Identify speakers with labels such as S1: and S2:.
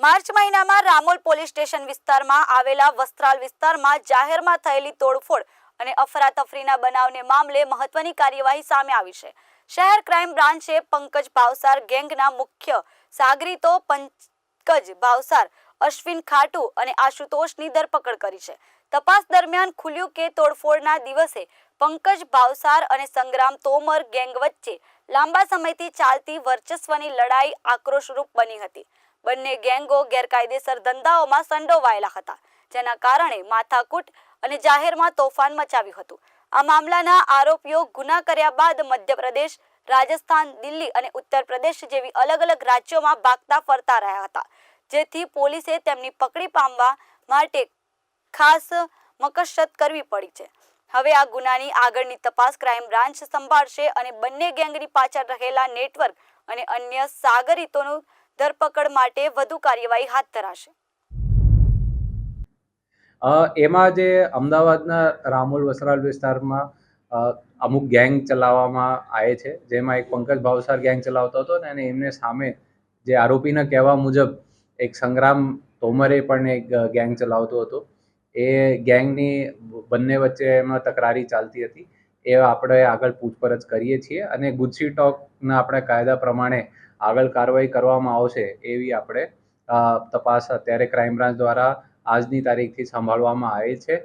S1: March મહિનામાં Ramol police station વિસ્તારમાં આવેલા વસ્ત્રાલ વિસ્તારમાં જાહેરમાં થયેલી તોડફોડ અને અફરાતફરીના બનાવને મામલે મહત્વની કાર્યવાહી સામે આવી છે. શહેર ક્રાઇમ બ્રાન્ચે પંકજ ભાવસાર ગેંગના મુખ્ય સાગરીતો પંકજ ભાવસાર, અશ્વિન ખાટુ અને આશુતોષની ધરપકડ કરી છે. તપાસ દરમિયાન ખુલ્યું કે તોડફોડના દિવસે પંકજ ભાવસાર અને સંગ્રામ તોમર ગેંગ વચ્ચે લાંબા સમયથી ચાલતી વર્ચસ્વની લડાઈ આક્રોશરૂપ બની હતી. બંને ગેંગો ગેરકાયદેસર ધંધાઓમાં સંડોવાયેલા હતા, જેના કારણે માથાકૂટ અને જાહેરમાં તોફાન મચાવ્યું હતું. આ મામલાના આરોપીઓ ગુના કર્યા બાદ મધ્યપ્રદેશ, રાજસ્થાન, દિલ્હી અને ઉત્તર પ્રદેશ જેવી અલગ અલગ રાજ્યોમાં ભાગતા ફરતા રહ્યા હતા, જેથી પોલીસે તેમની પકડી પામવા માટે ખાસ મકશત કરવી પડી છે. હવે આ ગુનાની આગળની તપાસ ક્રાઇમ બ્રાન્ચ સંભાળશે અને બંને ગેંગની પાછળ રહેલા નેટવર્ક અને અન્ય સાગરીતોનું ધરપકડ માટે વધુ કાર્યવાહી હાથ ધરાશે.
S2: એમાં જે અમદાવાદના રામોલ વસરાલ વિસ્તારમાં અમુક ગેંગ ચલાવવામાં આવે છે. જેમાં એક પંકજ ભાવસાર ગેંગ ચલાવતો હતો ને અને એમને સામે જે આરોપીના કહેવા મુજબ એક સંગ્રામ તોમરે પણ એક ગેંગ ચલાવતો હતો. એ ગેંગની બંને વચ્ચે એમાં તકરારી ચાલતી હતી. એ આપણે આગળ પૂછપરછ કરીએ છીએ અને ગુજસી ટોકના આપણે કાયદા પ્રમાણે આગળ કાર્યવાહી કરવામાં આવશે એવી આપણે તપાસ અત્યારે ક્રાઇમ બ્રાન્ચ દ્વારા આજની તારીખથી સંભાળવામાં આવે છે.